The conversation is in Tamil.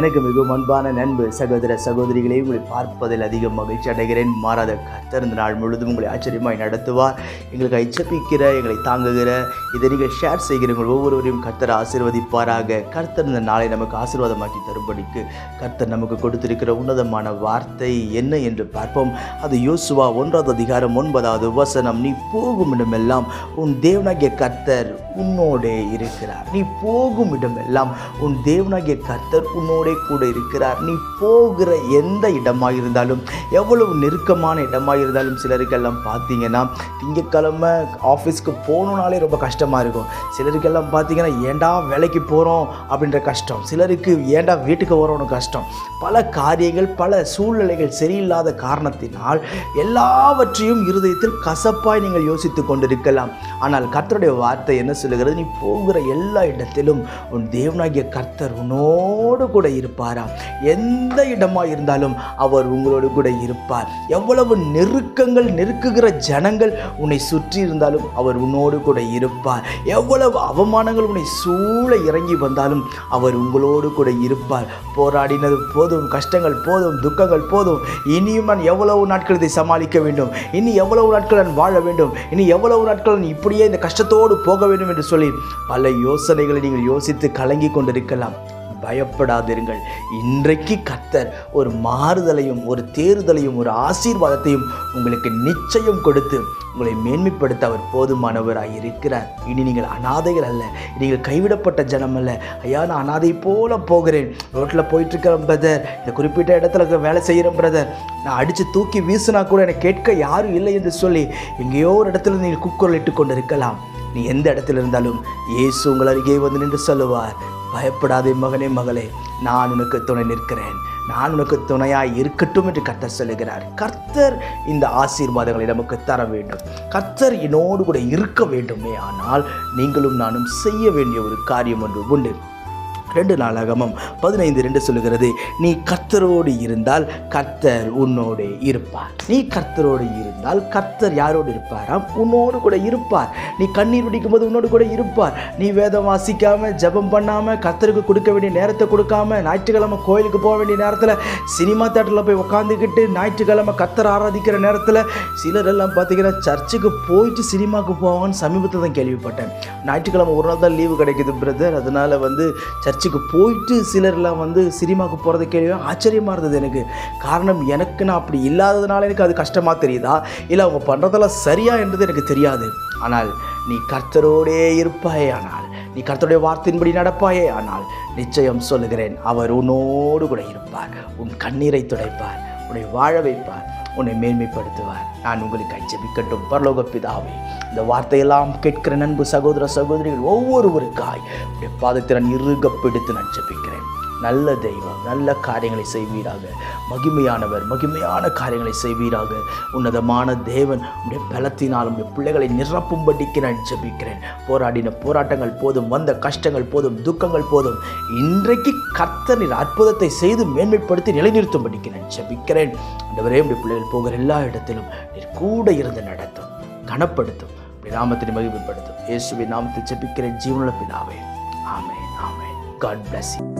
எனக்கு மிகவும் அன்பான நண்பு சகோதர சகோதரிகளை உங்களை பார்ப்பதில் அதிகம் மகிழ்ச்சி அடைகிறேன். மாறாத கர்த்தர் இந்த நாள் முழுவதும் உங்களை ஆச்சரியமாய் நடத்துவார். எங்களுக்கு ஐச்சபிக்கிற எங்களை தாங்குகிற இதை நீங்கள் ஷேர் செய்கிற உங்கள் ஒவ்வொருவரையும் கர்த்தர் ஆசீர்வதிப்பாராக. கர்த்தர் இந்த நாளை நமக்கு ஆசீர்வாதமாக்கி தரும்படிக்கு கர்த்தர் நமக்கு கொடுத்திருக்கிற உன்னதமான வார்த்தை என்ன என்று பார்ப்போம். அது யோசுவா ஒன்றாவது அதிகாரம் ஒன்பதாவது வசனம். நீ போகும் இடமெல்லாம் உன் தேவனாகிய கர்த்தர் உன்னோடே இருக்கிறார். நீ போகும் இடமெல்லாம் உன் தேவனாகிய கர்த்தர் உன்னோடே கூட இருக்கிறார். நீ போகிற எந்த இடமாக இருந்தாலும் எவ்வளவு நெருக்கமான இடமாக இருந்தாலும் சிலருக்கெல்லாம் பார்த்தீங்கன்னா திங்கக்கிழமை ஆஃபீஸ்க்கு போகணுனாலே ரொம்ப கஷ்டமாக இருக்கும். சிலருக்கெல்லாம் பார்த்தீங்கன்னா ஏண்டா வேலைக்கு போகிறோம் அப்படின்ற கஷ்டம். சிலருக்கு ஏண்டா வீட்டுக்கு வரோன்னு கஷ்டம். பல காரியங்கள் பல சூழ்நிலைகள் சரியில்லாத காரணத்தினால் எல்லாவற்றையும் இருதயத்தில் கசப்பாய் நீங்கள் யோசித்து கொண்டிருக்கலாம். ஆனால் கர்த்தருடைய வார்த்தை என்ன சொல்லுகிறது? நீ போகிற எல்லா இடத்திலும் உன் தேவனாகிய கர்த்தர் உன்னோடு கூட இருப்பாராம் எந்த இடமா இருந்தாலும் அவர் உங்களோடு கூட இருப்பார். எவ்வளவு நெருக்கங்கள் நெருக்குகிற ஜனங்கள் உன்னை சுற்றி இருந்தாலும் அவர் உன்னோடு கூட இருப்பார். எவ்வளவு அவமானங்கள் உன்னை சூழ இறங்கி வந்தாலும் அவர் உங்களோடு கூட இருப்பார். போராடினது போதும் கஷ்டங்கள் போதும் துக்கங்கள் போதும். இனியும் நான் எவ்வளவு நாட்கள் இதை சமாளிக்க வேண்டும்? இனி எவ்வளவு நாட்கள் நான் வாழ வேண்டும்? இனி எவ்வளவு நாட்கள் நான் இப்படியே இந்த கஷ்டத்தோடு போக வேண்டும் என்று சொல்லி பல யோசனைகளை நீங்கள் யோசித்து கலங்கி கொண்டிருக்கலாம். பயப்படாதிருங்கள். இன்றைக்கு கத்தர் ஒரு மாறுதலையும் ஒரு தேறுதலையும் ஒரு ஆசீர்வாதத்தையும் உங்களுக்கு நிச்சயம் கொடுத்து உங்களை மேன்மைப்படுத்த அவர் போதுமானவராக இருக்கிறார். இனி நீங்கள் அனாதைகள் அல்ல நீங்கள் கைவிடப்பட்ட ஜனம் அல்ல. ஐயா நான் அனாதை போல போகிறேன். ரோட்டில் போயிட்டுருக்கிறேன் பிரதர் இந்த குறிப்பிட்ட இடத்துல வேலை செய்கிறேன் பிரதர் நான் அடித்து தூக்கி வீசினா கூட எனக்கு கேட்க யாரும் இல்லை என்று சொல்லி எங்கேயோ ஒரு இடத்துல நீங்கள் குக்குரல் இட்டு கொண்டு இருக்கலாம் நீ எந்த இடத்துல இருந்தாலும் இயேசு உங்கள் அருகே வந்து நின்று சொல்லுவார். பயப்படாதே மகனே மகளே. நான் உனக்கு துணை நிற்கிறேன். நான் உனக்கு துணையாய் இருக்கட்டும் என்று கர்த்தர் சொல்லுகிறார். கர்த்தர் இந்த ஆசீர்வாதங்களை நமக்கு தர வேண்டும். கர்த்தர் என்னோடு கூட இருக்க வேண்டுமே. ஆனால் நீங்களும் நானும் செய்ய வேண்டிய ஒரு காரியம் ஒன்று உண்டு. ரெண்டு நாளாகமும் பதினைந்து ரெண்டு சொல்லுகிறது நீ கர்த்தரோடு இருந்தால் கர்த்தர் உன்னோடு இருப்பார். நீ கர்த்தரோடு இருந்தால் கர்த்தர் யாரோடு இருப்பாராம்? உன்னோடு கூட இருப்பார். நீ கண்ணீர் பிடிக்கும் போது உன்னோடு கூட இருப்பார். நீ வேதம் வாசிக்காம ஜெபம் பண்ணாம கர்த்தருக்கு கொடுக்க வேண்டிய நேரத்தை கொடுக்காம ஞாயிற்றுக்கிழமை கோயிலுக்கு போக வேண்டிய நேரத்தில் சினிமா தேட்டரில் போய் உட்காந்துக்கிட்டு ஞாயிற்றுக்கிழமை கர்த்தர் ஆராதிக்கிற நேரத்தில் சிலர் எல்லாம் பார்த்தீங்கன்னா சர்ச்சுக்கு போயிட்டு சினிமாவுக்கு போவாங்கன்னு சமீபத்தில் தான் கேள்விப்பட்டேன். ஞாயிற்றுக்கிழமை ஒரு நாள் தான் லீவு கிடைக்குது பிரதர் அதனால் வந்து சர்ச் சர்ச்சுக்கு போயிட்டு சிலர்லாம் வந்து சினிமாவுக்கு போகிறது கேள்வி ஆச்சரியமாக இருந்தது எனக்கு. காரணம் எனக்கு நான் அப்படி இல்லாததுனால எனக்கு அது கஷ்டமாக தெரியுதா? இல்லை அவங்க பண்ணுறதெல்லாம் சரியா என்றது எனக்கு தெரியாது. ஆனால் நீ கர்த்தரோடே இருப்பாயே ஆனால் நீ கர்த்தருடைய வார்த்தையின்படி நடப்பாயே ஆனால் நிச்சயம் சொல்லுகிறேன் அவர் உன்னோடு கூட இருப்பார். உன் கண்ணீரை துடைப்பார். உன்னை வாழ வைப்பார். உன்னை மேன்மைப்படுத்துவார். நான் உங்களுக்கு ஜெபிக்கட்டும் பரலோக பிதாவே இந்த வார்த்தையெல்லாம் கேட்கிற நண்பு சகோதர சகோதரிகள் ஒவ்வொருவருக்காய் உடைய பாதத்தை நான் இறுக பிடித்து நான் ஜெபிக்கிறேன். நல்ல தெய்வம் நல்ல காரியங்களை செய்வீராக. மகிமையானவர் மகிமையான காரியங்களை செய்வீராக. உன்னதமான தேவன் உடைய பலத்தினால் உடைய பிள்ளைகளை நிரப்பும்படிக்கு நான் ஜபிக்கிறேன். போராடின போராட்டங்கள் போதும் வந்த கஷ்டங்கள் போதும் துக்கங்கள் போதும். இன்றைக்கு கர்த்தனின் அற்புதத்தை செய்து மேன்மைப்படுத்தி நிலைநிறுத்தும்படிக்கு நான் ஜபிக்கிறேன். ஆண்டவரே உடைய பிள்ளைகள் போகிற எல்லா இடத்திலும் நீர் கூட இருந்து நடத்தும் கனப்படுத்தும் உடைய நாமத்தை மகிமைப்படுத்தும். இயேசுவின் நாமத்தில் ஜபிக்கிறேன். ஜீவனுள்ள பிதாவே. ஆமே ஆமே காட் பிளஸ் யூ